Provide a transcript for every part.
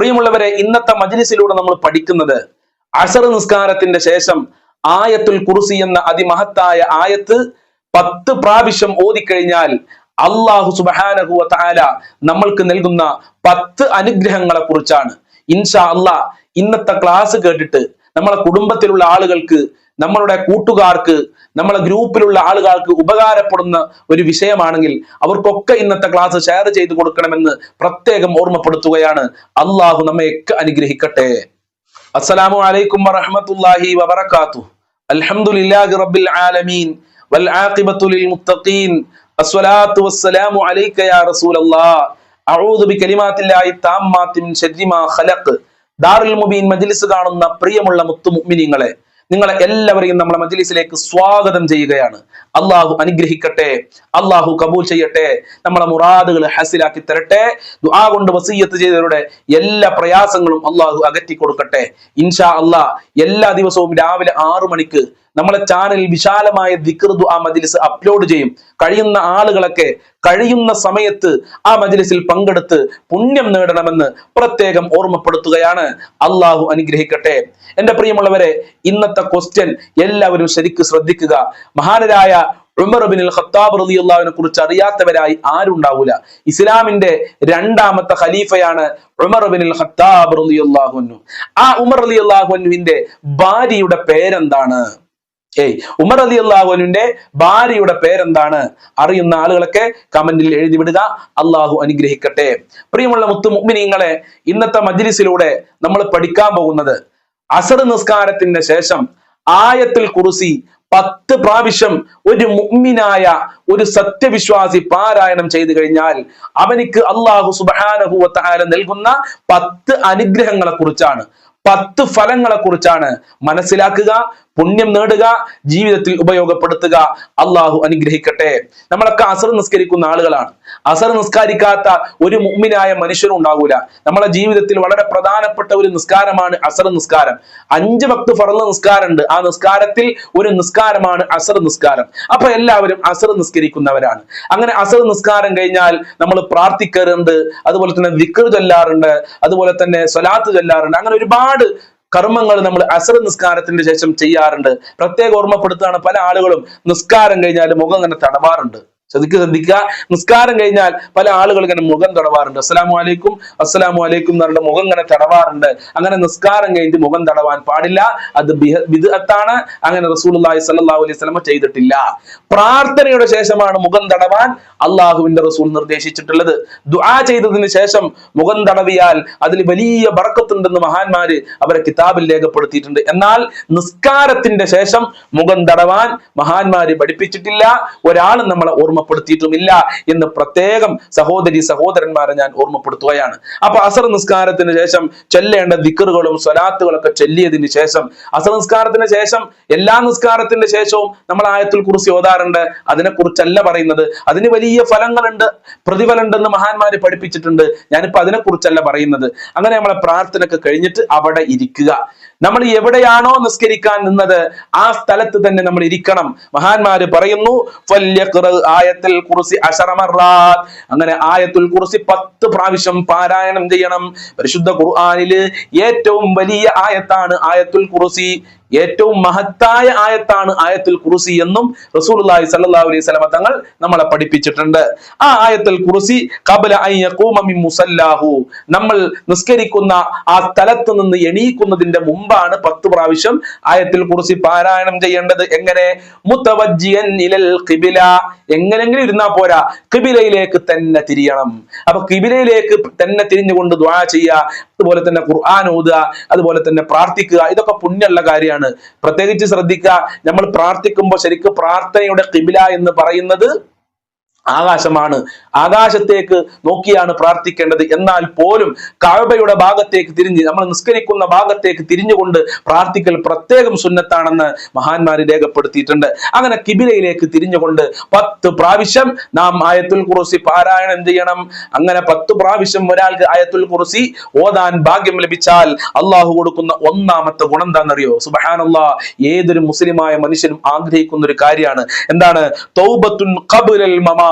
പ്രിയമുള്ളവരെ ഇന്നത്തെ മജ്ലിസിലൂടെ നമ്മൾ പഠിക്കുന്നത് അസർ നിസ്കാരത്തിന്റെ ശേഷം ആയത്തുൽ കുർസി എന്ന അതിമഹത്തായ ആയത്ത് പത്ത് പ്രാവശ്യം ഓതിക്കഴിഞ്ഞാൽ അള്ളാഹു സുബാനഹുവ താല നമ്മൾക്ക് നൽകുന്ന പത്ത് അനുഗ്രഹങ്ങളെ കുറിച്ചാണ്. ഇൻഷാ അല്ലാ ഇന്നത്തെ ക്ലാസ് കേട്ടിട്ട് നമ്മളെ കുടുംബത്തിലുള്ള ആളുകൾക്ക് നമ്മളുടെ കൂട്ടുകാർക്ക് നമ്മളെ ഗ്രൂപ്പിലുള്ള ആളുകൾക്ക് ഉപകാരപ്പെടുന്ന ഒരു വിഷയമാണെങ്കിൽ അവർക്കൊക്കെ ഇന്നത്തെ ക്ലാസ് ഷെയർ ചെയ്ത് കൊടുക്കണമെന്ന് പ്രത്യേകം ഓർമ്മപ്പെടുത്തുകയാണ്. അള്ളാഹു നമ്മയൊക്കെ അനുഗ്രഹിക്കട്ടെ. അസ്സലാമു അലൈക്കും വറഹ്മത്തുള്ളാഹി വബറകാതുഹു. അൽഹംദുലില്ലാഹി റബ്ബിൽ ആലമീൻ. വൽ ആഖിബത്തു ലിൽ മുത്തഖീൻ. അസ്സലാത്തു വസ്സലാമു അലൈക യാ റസൂലല്ലാഹ് അഊദു ബികലിമാത്തില്ലാഹി താമ്മാത്തി മിൻ ശർരി മാ ഖലഖ്. ദാറുൽ മുബീൻ മജ്ലിസ് കാണുന്ന പ്രിയമുള്ള മുത്തു മുഅ്മിനീങ്ങളെ നിങ്ങളെ എല്ലാവരെയും നമ്മളെ മജ്ലിസിലേക്ക് സ്വാഗതം ചെയ്യുകയാണ്. അള്ളാഹു അനുഗ്രഹിക്കട്ടെ അള്ളാഹു കബൂൽ ചെയ്യട്ടെ നമ്മളെ മുറാദുകൾ ഹസിലാക്കി തരട്ടെ ദുആ കൊണ്ട് വസീയത്ത് ചെയ്തവരുടെ എല്ലാ പ്രയാസങ്ങളും അള്ളാഹു അകറ്റി കൊടുക്കട്ടെ ഇൻഷാ അള്ളാഹ് എല്ലാ ദിവസവും രാവിലെ ആറു മണിക്ക് നമ്മളെ ചാനൽ വിശാലമായ ദിക്ർ ആ മജിലിസ് അപ്ലോഡ് ചെയ്യും. കഴിയുന്ന ആളുകളൊക്കെ കഴിയുന്ന സമയത്ത് ആ മജിലിസിൽ പങ്കെടുത്ത് പുണ്യം നേടണമെന്ന് പ്രത്യേകം ഓർമ്മപ്പെടുത്തുകയാണ്. അള്ളാഹു അനുഗ്രഹിക്കട്ടെ. എന്റെ പ്രിയമുള്ളവരെ ഇന്നത്തെ ക്വസ്റ്റ്യൻ എല്ലാവരും ശരിക്കും ശ്രദ്ധിക്കുക. മഹാനരായ ഉമർ ഖത്താബ് റളിയല്ലാഹുവിനെ കുറിച്ച് അറിയാത്തവരായി ആരുണ്ടാവൂല. ഇസ്ലാമിന്റെ രണ്ടാമത്തെ ഖലീഫയാണ് ഉമർ ഖത്താബ് റളിയല്ലാഹു അൻഹു. ആ ഉമർ റളിയല്ലാഹു അൻഹുവിന്റെ ഭാര്യയുടെ പേരെന്താണ്? ഏയ് ഉമർ അലി അള്ളാഹുവിന്റെ ഭാര്യയുടെ പേരെന്താണ്? അറിയുന്ന ആളുകളൊക്കെ കമന്റിൽ എഴുതി വിടുക. അള്ളാഹു അനുഗ്രഹിക്കട്ടെ. പ്രിയമുള്ള മുത്തു മുഗ്മിനിങ്ങളെ ഇന്നത്തെ മജ്ലിസിലൂടെ നമ്മൾ പഠിക്കാൻ പോകുന്നത് അസർ നിസ്കാരത്തിന്റെ ശേഷം ആയത്തിൽ കുറിസി പത്ത് പ്രാവശ്യം ഒരു മുഗ്മിനായ ഒരു സത്യവിശ്വാസി പാരായണം ചെയ്തു കഴിഞ്ഞാൽ അവനിക്ക് അള്ളാഹു സുബാനഹുവത്താര നൽകുന്ന പത്ത് അനുഗ്രഹങ്ങളെ കുറിച്ചാണ് പത്ത് ഫലങ്ങളെ കുറിച്ചാണ് മനസ്സിലാക്കുക പുണ്യം നേടുക ജീവിതത്തിൽ ഉപയോഗപ്പെടുത്തുക. അള്ളാഹു അനുഗ്രഹിക്കട്ടെ. നമ്മളൊക്കെ അസർ നിസ്കരിക്കുന്ന ആളുകളാണ്. അസർ നിസ്കാരിക്കാത്ത ഒരു മുമ്മിനായ മനുഷ്യനും ഉണ്ടാകൂല നമ്മളെ ജീവിതത്തിൽ വളരെ പ്രധാനപ്പെട്ട ഒരു നിസ്കാരമാണ് അസർ നിസ്കാരം. അഞ്ച് ഭക്ത് ഫറന്ന നിസ്കാരമുണ്ട്. ആ നിസ്കാരത്തിൽ ഒരു നിസ്കാരമാണ് അസർ നിസ്കാരം. അപ്പൊ എല്ലാവരും അസർ നിസ്കരിക്കുന്നവരാണ്. അങ്ങനെ അസർ നിസ്കാരം കഴിഞ്ഞാൽ നമ്മൾ പ്രാർത്ഥിക്കാറുണ്ട് അതുപോലെ തന്നെ വിക്ർ ചൊല്ലാറുണ്ട്. അതുപോലെ തന്നെ സ്വലാത്ത് ചൊല്ലാറുണ്ട്. അങ്ങനെ ഒരുപാട് കർമ്മങ്ങൾ നമ്മൾ അസർ നിസ്കാരത്തിന്റെ ശേഷം ചെയ്യാറുണ്ട്. പ്രത്യേക ഓർമ്മപ്പെടുത്താണ് പല ആളുകളും. നിസ്കാരം കഴിഞ്ഞാൽ മുഖം ഇങ്ങനെ തടവാറുണ്ട് ശ്രദ്ധിക്കുക ശ്രദ്ധിക്കുക. നിസ്കാരം കഴിഞ്ഞാൽ പല ആളുകൾ ഇങ്ങനെ മുഖം തടവാറുണ്ട്. അസ്സലാമു അലൈക്കും അസ്സലാമു അലൈക്കും എന്ന് പറഞ്ഞിട്ട് മുഖം ഇങ്ങനെ തടവാറുണ്ട്. അങ്ങനെ നിസ്കാരം കഴിഞ്ഞിട്ട് മുഖം തടവാൻ പാടില്ല. അത് ബിദ്അത്താണ്. അങ്ങനെ റസൂലുള്ളാഹി സ്വല്ലല്ലാഹു അലൈഹി സ്വലമ ചെയ്തിട്ടില്ല. പ്രാർത്ഥനയുടെ ശേഷമാണ് മുഖം തടവാൻ അള്ളാഹുവിന്റെ റസൂൽ നിർദ്ദേശിച്ചിട്ടുള്ളത്. ദുആ ചെയ്തതിന് ശേഷം മുഖം തടവിയാൽ അതിൽ വലിയ ബറക്കത്തുണ്ടെന്ന് മഹാന്മാര് അവരെ കിതാബിൽ രേഖപ്പെടുത്തിയിട്ടുണ്ട്. എന്നാൽ നിസ്കാരത്തിന്റെ ശേഷം മുഖം തടവാൻ മഹാന്മാര് പഠിപ്പിച്ചിട്ടില്ല. ഒരാൾ നമ്മളെ ഓർമ്മപ്പെടുത്തിയിട്ടുമില്ല എന്ന് പ്രത്യേകം സഹോദരി സഹോദരന്മാരെ ഞാൻ ഓർമ്മപ്പെടുത്തുകയാണ്. അപ്പൊ അസർ നിസ്കാരത്തിന് ശേഷം ചൊല്ലേണ്ട ദിക്കറുകളും സ്വലാത്തുകളൊക്കെ ചൊല്ലിയതിന് ശേഷം അസർ നിസ്കാരത്തിന് ശേഷം എല്ലാ നിസ്കാരത്തിന്റെ ശേഷവും നമ്മൾ ആയത്തിൽ കുറിച്ച് ഓതാറുണ്ട്. അതിനെ കുറിച്ചല്ല പറയുന്നത്. അതിന് വലിയ ഫലങ്ങളുണ്ട് പ്രതിഫലമുണ്ടെന്ന് മഹാന്മാര് പഠിപ്പിച്ചിട്ടുണ്ട്. ഞാനിപ്പോ അതിനെ കുറിച്ചല്ല പറയുന്നത്. അങ്ങനെ നമ്മളെ പ്രാർത്ഥനയൊക്കെ കഴിഞ്ഞിട്ട് അവിടെ ഇരിക്കുക. നമ്മൾ എവിടെയാണോ നിസ്കരിക്കാൻ നിന്നത് ആ സ്ഥലത്ത് തന്നെ നമ്മൾ ഇരിക്കണം. മഹാന്മാര് പറയുന്നു ഫല്യഖ്റ ആയത്തുൽ കുർസി അശറ മർറാത്ത് അങ്ങനെ ആയത്തുൽ കുറിച്ച് പത്ത് പ്രാവശ്യം പാരായണം ചെയ്യണം. പരിശുദ്ധ ഖുർആാനിൽ ഏറ്റവും വലിയ ആയത്താണ് ആയത്തുൽ കുർസി. ഏറ്റവും മഹത്തായ ആയത്താണ് ആയത്തുൽ കുറുസി എന്നും റസൂലുള്ളാഹി സ്വല്ലല്ലാഹു അലൈഹി വസല്ലമ തങ്ങൾ നമ്മളെ പഠിപ്പിച്ചിട്ടുണ്ട്. ആ ആയത്തുൽ കുറുസി മിൻ മുസല്ലാഹു. നമ്മൾ നിസ്കരിക്കുന്ന ആ സ്ഥലത്ത് നിന്ന് എണീക്കുന്നതിന്റെ മുമ്പാണ് പത്ത് പ്രാവശ്യം ആയത്തിൽ കുറിച്ച് പാരായണം ചെയ്യേണ്ടത്. എങ്ങനെ? മുത്തവജ്ജിയൻ ഇലൽ ഖിബില. എങ്ങനെങ്കിലും ഇരുന്നാ പോരാ. കിബിലയിലേക്ക് തന്നെ തിരിയണം. അപ്പൊ കിബിലയിലേക്ക് തന്നെ തിരിഞ്ഞുകൊണ്ട് ദ്വാ ചെയ്യുക. അതുപോലെ തന്നെ ഖുർആൻ ഓതുക. അതുപോലെ തന്നെ പ്രാർത്ഥിക്കുക. ഇതൊക്കെ പുണ്യമുള്ള കാര്യമാണ്. പ്രത്യേകിച്ച് ശ്രദ്ധിക്കുക നമ്മൾ പ്രാർത്ഥിക്കുമ്പോൾ ശരിക്കും പ്രാർത്ഥനയുടെ കിബില എന്ന് പറയുന്നത് ആകാശമാണ്. ആകാശത്തേക്ക് നോക്കിയാണ് പ്രാർത്ഥിക്കേണ്ടത്. എന്നാൽ പോലും കഅബയുടെ ഭാഗത്തേക്ക് തിരിഞ്ഞ് നമ്മൾ നിസ്കരിക്കുന്ന ഭാഗത്തേക്ക് തിരിഞ്ഞുകൊണ്ട് പ്രാർത്ഥിക്കൽ പ്രത്യേകം സുന്നത്താണെന്ന് മഹാന്മാർ രേഖപ്പെടുത്തിയിട്ടുണ്ട്. അങ്ങനെ കിബിലയിലേക്ക് തിരിഞ്ഞുകൊണ്ട് പത്ത് പ്രാവശ്യം നാം ആയത്തുൽ കുറുസി പാരായണം ചെയ്യണം. അങ്ങനെ പത്ത് പ്രാവശ്യം ഒരാൾക്ക് ആയത്തുൽ കുറുസി ഓതാൻ ഭാഗ്യം ലഭിച്ചാൽ അള്ളാഹു കൊടുക്കുന്ന ഒന്നാമത്തെ ഗുണം എന്താണെന്നറിയോ? സുബഹാനല്ലാ ഏതൊരു മുസ്ലിമായ മനുഷ്യനും ആഗ്രഹിക്കുന്ന ഒരു കാര്യമാണ്. എന്താണ്? തൗബത്തുൻ ഖബ്ലൽ മമാ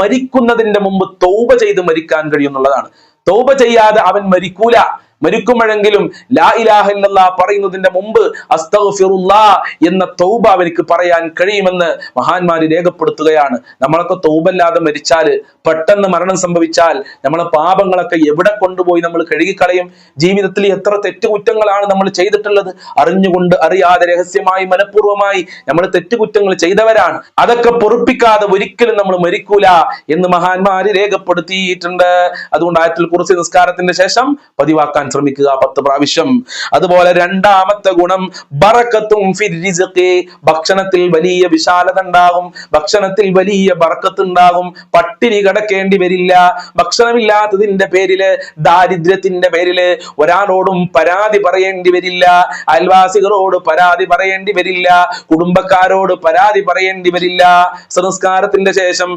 മരിക്കുന്നതിന്റെ മുമ്പ് തൗബ ചെയ്ത് മരിക്കാൻ കഴിയുന്നുള്ളതാണ് തൗബ ചെയ്യാതെ അവൻ മരിക്കൂല. മരിക്കുമ്പോഴെങ്കിലും ലാ ഇലാഹ ഇല്ലല്ലാ പറയുന്നതിന്റെ മുമ്പ് അസ്തഗ്ഫിറുല്ലാ എന്ന തൗബ അവർക്ക് പറയാൻ കഴിയുമെന്ന് മഹാന്മാര് രേഖപ്പെടുത്തുകയാണ്. നമ്മളൊക്കെ തൗബല്ലാതെ മരിച്ചാൽ പെട്ടെന്ന് മരണം സംഭവിച്ചാൽ നമ്മളെ പാപങ്ങളൊക്കെ എവിടെ കൊണ്ടുപോയി നമ്മൾ കഴുകിക്കളയും? ജീവിതത്തിൽ എത്ര തെറ്റുകുറ്റങ്ങളാണ് നമ്മൾ ചെയ്തിട്ടുള്ളത്? അറിഞ്ഞുകൊണ്ട് അറിയാതെ രഹസ്യമായി മനഃപൂർവമായി നമ്മൾ തെറ്റുകുറ്റങ്ങൾ ചെയ്തവരാണ്. അതൊക്കെ പൊറുപ്പിക്കാതെ ഒരിക്കലും നമ്മൾ മരിക്കൂല എന്ന് മഹാന്മാര് രേഖപ്പെടുത്തിയിട്ടുണ്ട്. അതുകൊണ്ട് ആയത്തിൽ കുറിച്ച് നിസ്കാരത്തിന്റെ ശേഷം പതിവാക്കാൻ ശ്രമിക്കുക. പത്ത് പ്രാവശ്യം. അതുപോലെ രണ്ടാമത്തെ ഗുണം ബറക്കത്തും ഭക്ഷണത്തിൽ വലിയ വിശാലത ഉണ്ടാകും. ഭക്ഷണത്തിൽ വലിയ ബറക്കത്ത് ഉണ്ടാകും. പട്ടിണി കിടക്കേണ്ടി വരില്ല. ഭക്ഷണമില്ലാത്തതിന്റെ പേരിൽ ദാരിദ്ര്യത്തിന്റെ പേരിൽ ഒരാളോടും പരാതി പറയേണ്ടി വരില്ല. അയൽവാസികളോട് പരാതി പറയേണ്ടി വരില്ല. കുടുംബക്കാരോട് പരാതി പറയേണ്ടി വരില്ല. സംസ്കാരത്തിന്റെ ശേഷം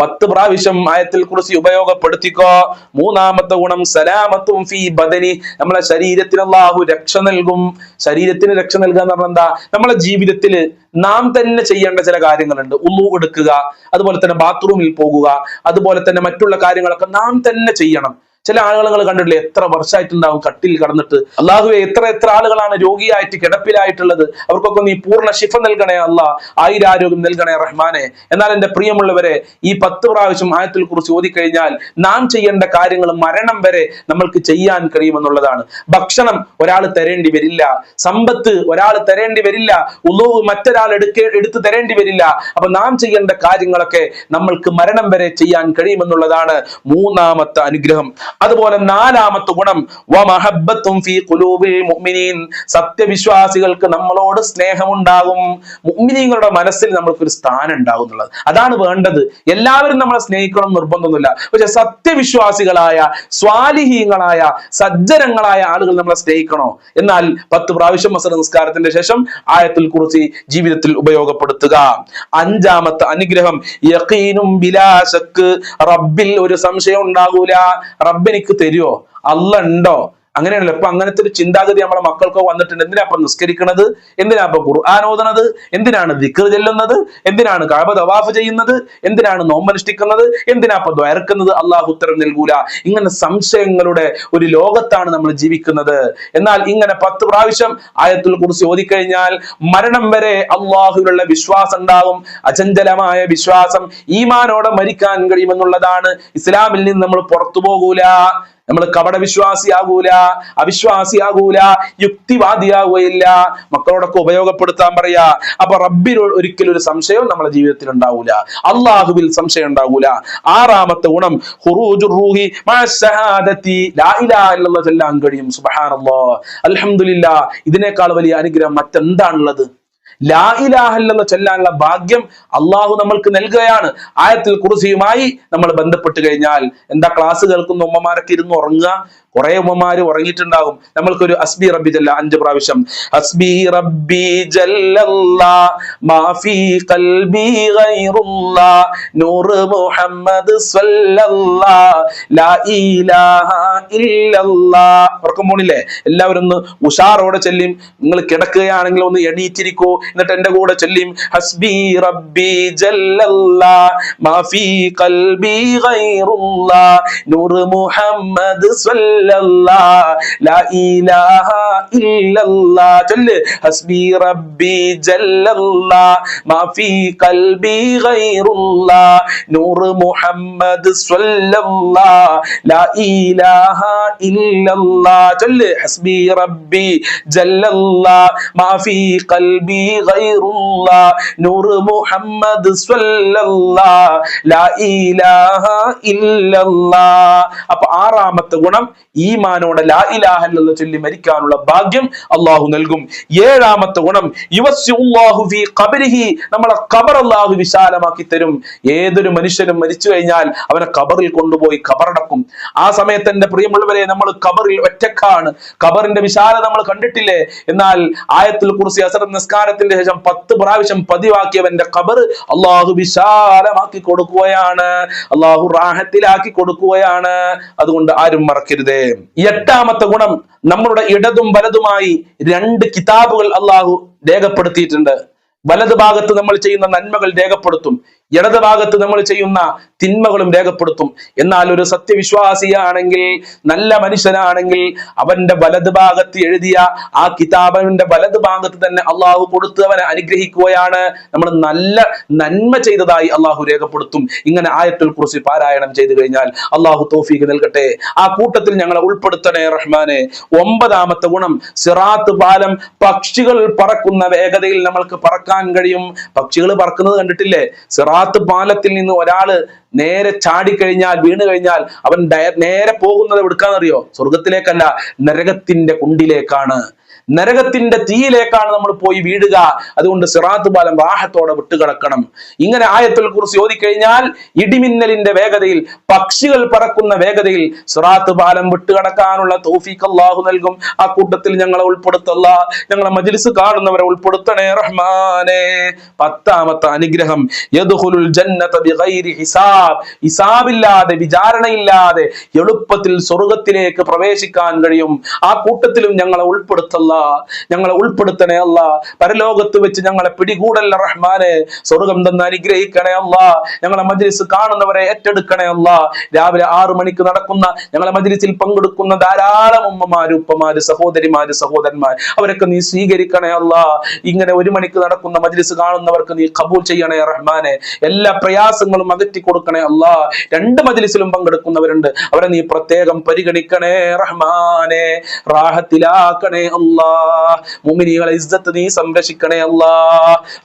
പത്ത് പ്രാവശ്യം ആയത്തിൽ കുറിച്ച് ഉപയോഗപ്പെടുത്തിക്കോ. മൂന്നാമത്തെ ഗുണം സലാമത്തും ഫി ബദനി. നമ്മളെ ശരീരത്തിന് അള്ളാഹു രക്ഷ നൽകും. ശരീരത്തിന് രക്ഷ നൽകുക എന്ന് പറഞ്ഞാൽ എന്താ? നമ്മളെ ജീവിതത്തിൽ നാം തന്നെ ചെയ്യേണ്ട ചില കാര്യങ്ങളുണ്ട്. ഉള്ളു എടുക്കുക അതുപോലെ തന്നെ ബാത്റൂമിൽ പോകുക അതുപോലെ തന്നെ മറ്റുള്ള കാര്യങ്ങളൊക്കെ നാം തന്നെ ചെയ്യണം. ചില ആളുകൾ നിങ്ങൾ കണ്ടിട്ടില്ലേ? എത്ര വർഷമായിട്ടുണ്ടാവും കട്ടിൽ കടന്നിട്ട്. അള്ളാഹുവെ എത്ര എത്ര ആളുകളാണ് രോഗിയായിട്ട് കിടപ്പിലായിട്ടുള്ളത്. അവർക്കൊക്കെ നീ പൂർണ ശിഫ നൽകണേ അല്ല. ആയിരാരോഗ്യം നൽകണേ റഹ്മാനെ. എന്നാൽ എന്റെ പ്രിയമുള്ളവരെ ഈ പത്ത് പ്രാവശ്യം ആയത്തിൽ കുറിച്ച് ഓതിക്കഴിഞ്ഞാൽ നാം ചെയ്യേണ്ട കാര്യങ്ങൾ മരണം വരെ നമ്മൾക്ക് ചെയ്യാൻ കഴിയുമെന്നുള്ളതാണ്. ഭക്ഷണം ഒരാൾ തരേണ്ടി വരില്ല. സമ്പത്ത് ഒരാൾ തരേണ്ടി വരില്ല. ഉളവ് മറ്റൊരാൾ എടുക്ക എടുത്തു തരേണ്ടി വരില്ല. അപ്പൊ നാം ചെയ്യേണ്ട കാര്യങ്ങളൊക്കെ നമ്മൾക്ക് മരണം വരെ ചെയ്യാൻ കഴിയുമെന്നുള്ളതാണ് മൂന്നാമത്തെ അനുഗ്രഹം. അതുപോലെ നാലാമത്തെ ഗുണം സത്യവിശ്വാസികൾക്ക് നമ്മളോട് സ്നേഹമുണ്ടാകും. മുഗ്മിനീങ്ങളുടെ മനസ്സിൽ നമ്മൾക്കൊരു സ്ഥാനം ഉണ്ടാകും എന്നുള്ളത് അതാണ് വേണ്ടത്. എല്ലാവരും നമ്മളെ സ്നേഹിക്കണം നിർബന്ധമൊന്നുമില്ല. പക്ഷെ സത്യവിശ്വാസികളായ സ്വാലിഹീങ്ങളായ സജ്ജനങ്ങളായ ആളുകൾ നമ്മളെ സ്നേഹിക്കണോ? എന്നാൽ പത്ത് പ്രാവശ്യം മസർ നിസ്കാരത്തിന്റെ ശേഷം ആയത്തിൽ കുറിച്ച് ജീവിതത്തിൽ ഉപയോഗപ്പെടുത്തുക. അഞ്ചാമത്തെ അനുഗ്രഹം യഖീനും ബിലാശക്ക് റബ്ബിൽ ഒരു സംശയം ഉണ്ടാകൂല. റബ്ബ് എനിക്ക് തരുമോ അല്ല ഉണ്ടോ? അങ്ങനെയാണല്ലോ. ഇപ്പൊ അങ്ങനത്തെ ഒരു ചിന്താഗതി നമ്മളെ മക്കൾക്ക് വന്നിട്ടുണ്ട്. എന്തിനാ ഇപ്പൊ നിസ്കരിക്കണത്? എന്തിനാ ഇപ്പൊ ഖുർആൻ ഓതുന്നത്? എന്തിനാണ് ദിക്ർ ചെല്ലുന്നത്? എന്തിനാണ് കഅബ തവാഫ് ചെയ്യുന്നത്? എന്തിനാണ് നോമ്പനുഷ്ഠിക്കുന്നത് എന്തിനാ ഇപ്പൊ ദ്വയർക്കുന്നത് അള്ളാഹു ഉത്തരം നൽകൂല. ഇങ്ങനെ സംശയങ്ങളുടെ ഒരു ലോകത്താണ് നമ്മൾ ജീവിക്കുന്നത്. എന്നാൽ ഇങ്ങനെ പത്ത് പ്രാവശ്യം ആയത്തുൽ കുറിച്ച് ഓതിക്കഴിഞ്ഞാൽ മരണം വരെ അള്ളാഹുവിലുള്ള വിശ്വാസം ഉണ്ടാകും. അചഞ്ചലമായ വിശ്വാസം ഈമാനോടെ മരിക്കാൻ കഴിയുമെന്നുള്ളതാണ്. ഇസ്ലാമിൽ നിന്ന് നമ്മൾ പുറത്തു പോകൂല. നമ്മൾ കപട വിശ്വാസിയാകൂല അവിശ്വാസിയാകൂല യുക്തിവാദിയാകുകയില്ല മക്കളോടൊക്കെ ഉപയോഗപ്പെടുത്താൻ പറയാ. അപ്പൊ റബ്ബിൽ ഒരിക്കലും ഒരു സംശയവും നമ്മുടെ ജീവിതത്തിൽ ഉണ്ടാവൂല. അള്ളാഹുവിൽ സംശയം ഉണ്ടാവൂല. ആറാമത്തെ ഗുണം ഖുറൂജുർ റൂഹി മഅ ശഹാദത്തി ലാ ഇലാഹ ഇല്ലല്ലാഹ് ചൊല്ലാൻ കഴിയും. സുബ്ഹാനല്ലാഹ്. അൽഹംദുലില്ലാ ഇതിനേക്കാൾ വലിയ അനുഗ്രഹം മറ്റെന്താണുള്ളത്? ലാ ഇലാഹ ഇല്ലല്ലാഹ് ചൊല്ലാനുള്ള ഭാഗ്യം അള്ളാഹു നമ്മൾക്ക് നൽകുകയാണ്. ആയത്തിൽ കുറിസിയുമായി നമ്മൾ ബന്ധപ്പെട്ട് കഴിഞ്ഞാൽ എന്താ ക്ലാസ് കേൾക്കുന്ന ഉമ്മമാരൊക്കെ ഇരുന്ന് ഉറങ്ങുക? കുറെ ഉമ്മമാര് ഉറങ്ങിയിട്ടുണ്ടാകും. നമ്മൾക്കൊരു അസ്ബി റബ്ബി ജല്ല അഞ്ച് പ്രാവശ്യം. അസ്ബി റബ്ബി മാഫി ഗൈറുല്ലാ നൂർ മുഹമ്മദ് ലാ ഇലാഹ ഇല്ലല്ലാ. ഉറക്കം പോണില്ലേ? എല്ലാവരും ഒന്ന് ഉഷാറോടെ ചെല്ലും. നിങ്ങൾ കിടക്കുകയാണെങ്കിൽ ഒന്ന് എണീറ്റിരിക്കൂ. എന്നിട്ട് എന്റെ കൂടെ ചൊല്ലിയും ഹസ്ബി റബ്ബി മാഫി കൽബി ഗൈറുല്ലാ നൂർ മുഹമ്മദ് ലാ ഇലാഹ ഇല്ലല്ലാ. ചൊല്ല് ഹസ്ബി റബ്ബി മാഫി കൽബി ഗൈറുല്ലാ നൂർ മുഹമ്മദ് ലാ ഇലാഹ ഇല്ലല്ലാ. ചൊല്ല് ഹസ്ബി റബ്ബി ജല്ലല്ലാ മാഫി ഖൽബി ഗൈറുല്ലാ നൂർ മുഹമ്മദ് സ്വല്ലല്ലാ ലാ ഇലാഹ ഇല്ലല്ലാ. അപ്പൊ ആറാമത്തെ ഗുണം ഈമാനോടെ ലാ ഇലാഹ ചൊല്ലി മരിക്കാനുള്ള ഭാഗ്യം അള്ളാഹു നൽകും. ഏഴാമത്തെ ഗുണം യുവസ്യുല്ലാഹു ഫീ ഖബരിഹി നമ്മളെ ഖബർ അള്ളാഹു വിശാലമാക്കി തരും. ഏതൊരു മനുഷ്യനും മരിച്ചു കഴിഞ്ഞാൽ അവനെ ഖബറിൽ കൊണ്ടുപോയി ഖബറടക്കും. ആ സമയത്ത് എന്റെ പ്രിയമുള്ളവരെ നമ്മൾ ഖബറിൽ ഒറ്റക്കാണ്. ഖബറിന്റെ വിശാലത നമ്മൾ കണ്ടിട്ടില്ലേ? എന്നാൽ ആയത്തിൽ കുറിച്ച് അസർ നിസ്കാരത്തിന്റെ ശേഷം പത്ത് പ്രാവശ്യം പതിവാക്കിയവന്റെ ഖബർ അള്ളാഹു വിശാലമാക്കി കൊടുക്കുകയാണ്. അള്ളാഹു റാഹത്തിലാക്കി കൊടുക്കുകയാണ്. അതുകൊണ്ട് ആരും മറക്കരുതേ. എട്ടാമത്തെ ഗുണം നമ്മളുടെ ഇടതും വലതുമായി രണ്ട് കിതാബുകൾ അള്ളാഹു രേഖപ്പെടുത്തിയിട്ടുണ്ട്. വലതുഭാഗത്ത് നമ്മൾ ചെയ്യുന്ന നന്മകൾ രേഖപ്പെടുത്തും. ഇടത് ഭാഗത്ത് നമ്മൾ ചെയ്യുന്ന തിന്മകളും രേഖപ്പെടുത്തും. എന്നാൽ ഒരു സത്യവിശ്വാസിയാണെങ്കിൽ നല്ല മനുഷ്യനാണെങ്കിൽ അവന്റെ വലത് ഭാഗത്ത് എഴുതിയ ആ കിതാബിന്റെ വലത് ഭാഗത്ത് തന്നെ അള്ളാഹു കൊടുത്ത് അവനെ അനുഗ്രഹിക്കുകയാണ്. നമ്മൾ നല്ല നന്മ ചെയ്തതായി അള്ളാഹു രേഖപ്പെടുത്തും. ഇങ്ങനെ ആയത്തുൽ കുറിച്ച് പാരായണം ചെയ്തു കഴിഞ്ഞാൽ അള്ളാഹു തോഫീക്ക് നൽകട്ടെ. ആ കൂട്ടത്തിൽ ഞങ്ങളെ ഉൾപ്പെടുത്തണേ റഹ്മാനെ. ഒമ്പതാമത്തെ ഗുണം സിറാത്ത് പാലം പക്ഷികൾ പറക്കുന്ന വേഗതയിൽ നമ്മൾക്ക് പറക്കാൻ കഴിയും. പക്ഷികൾ പറക്കുന്നത് കണ്ടിട്ടില്ലേ? സിറാത്ത് പാലത്തിൽ നിന്ന് ഒരാൾ നേരെ ചാടിക്കഴിഞ്ഞാൽ വീണ് കഴിഞ്ഞാൽ അവൻ നേരെ പോകുന്നത് എവിടുക്കാന്നറിയോ? സ്വർഗത്തിലേക്കല്ല നരകത്തിന്റെ കുണ്ടിലേക്കാണ്. നരകത്തിന്റെ തീയിലേക്കാണ് നമ്മൾ പോയി വീഴുക. അതുകൊണ്ട് സിറാത്ത് പാലം റാഹത്തോടെ വിട്ടുകിടക്കണം. ഇങ്ങനെ ആയത്തിൽ കുറിച്ച് ചോദിക്കഴിഞ്ഞാൽ ഇടിമിന്നലിന്റെ വേഗതയിൽ പക്ഷികൾ പറക്കുന്ന വേഗതയിൽ സിറാത്ത് പാലം വിട്ടുകിടക്കാനുള്ള തൗഫീഖ് അള്ളാഹു നൽകും. ആ കൂട്ടത്തിൽ ഞങ്ങളെ ഉൾപ്പെടുത്തല്ല. ഞങ്ങളെ മജ്ലിസ് കാണുന്നവരെ ഉൾപ്പെടുത്തണേ റഹ്മാനേ. പത്താമത്തെ അനുഗ്രഹം ഹിസാബ്. ഹിസാബില്ലാതെ വിചാരണയില്ലാതെ എളുപ്പത്തിൽ സ്വർഗത്തിലേക്ക് പ്രവേശിക്കാൻ കഴിയും. ആ കൂട്ടത്തിലും ഞങ്ങളെ ഉൾപ്പെടുത്തല്ല. ഞങ്ങളെ ഉൾപ്പെടുത്തണേ അല്ല പരലോകത്ത് വെച്ച് ഞങ്ങളെ പിടികൂടല്ല റഹ്മാനെ സ്വർഗം തന്ന് അനുഗ്രഹിക്കണേ അല്ല ഞങ്ങളെ മജ്ലിസ് കാണുന്നവരെ ഏറ്റെടുക്കണേ അല്ല രാവിലെ ആറു മണിക്ക് നടക്കുന്ന ഞങ്ങളെ മജ്ലിസിൽ പങ്കെടുക്കുന്ന ധാരാളം ഉമ്മമാര് ഉപ്പമാര് സഹോദരിമാര് സഹോദരന്മാർ അവരൊക്കെ നീ സ്വീകരിക്കണേ അല്ല ഇങ്ങനെ ഒരു മണിക്ക് നടക്കുന്ന മജ്ലിസ് കാണുന്നവർക്ക് നീ കബൂൾ ചെയ്യണേ റഹ്മാനെ. എല്ലാ പ്രയാസങ്ങളും അകറ്റി കൊടുക്കണേ അല്ല രണ്ട് മജ്ലിസിലും പങ്കെടുക്കുന്നവരുണ്ട്. അവരെ നീ പ്രത്യേകം പരിഗണിക്കണേ റഹ്മാനെ. റാഹത്തിലാക്കണേ അല്ലാ മുഅ്മിനീകളെ ഇസ്സത്ത് നീ സംരക്ഷിക്കണേ അല്ലാ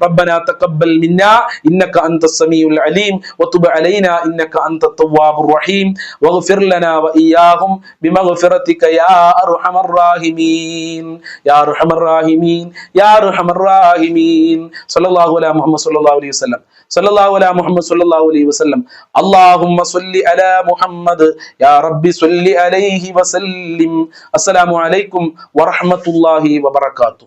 ربنا تقبل منا انك انت السميع العليم وتب علينا انك انت التواب الرحيم واغفر لنا واياهم بمغفرتك يا ارحم الراحمين يا ارحم الراحمين يا ارحم الراحمين صلى الله على محمد صلى الله عليه وسلم صلى الله على محمد صلى الله عليه وسلم اللهم صل على محمد يا ربي صل عليه وسلم السلام عليكم ورحمة الله വബർക്കാത്തു